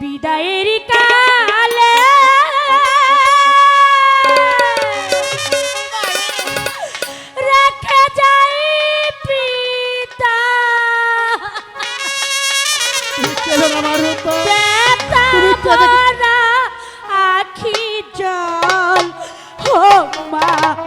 বিদায়ের কালে। রাখে যাই পিতা। আখি জল। হো মা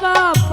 copo.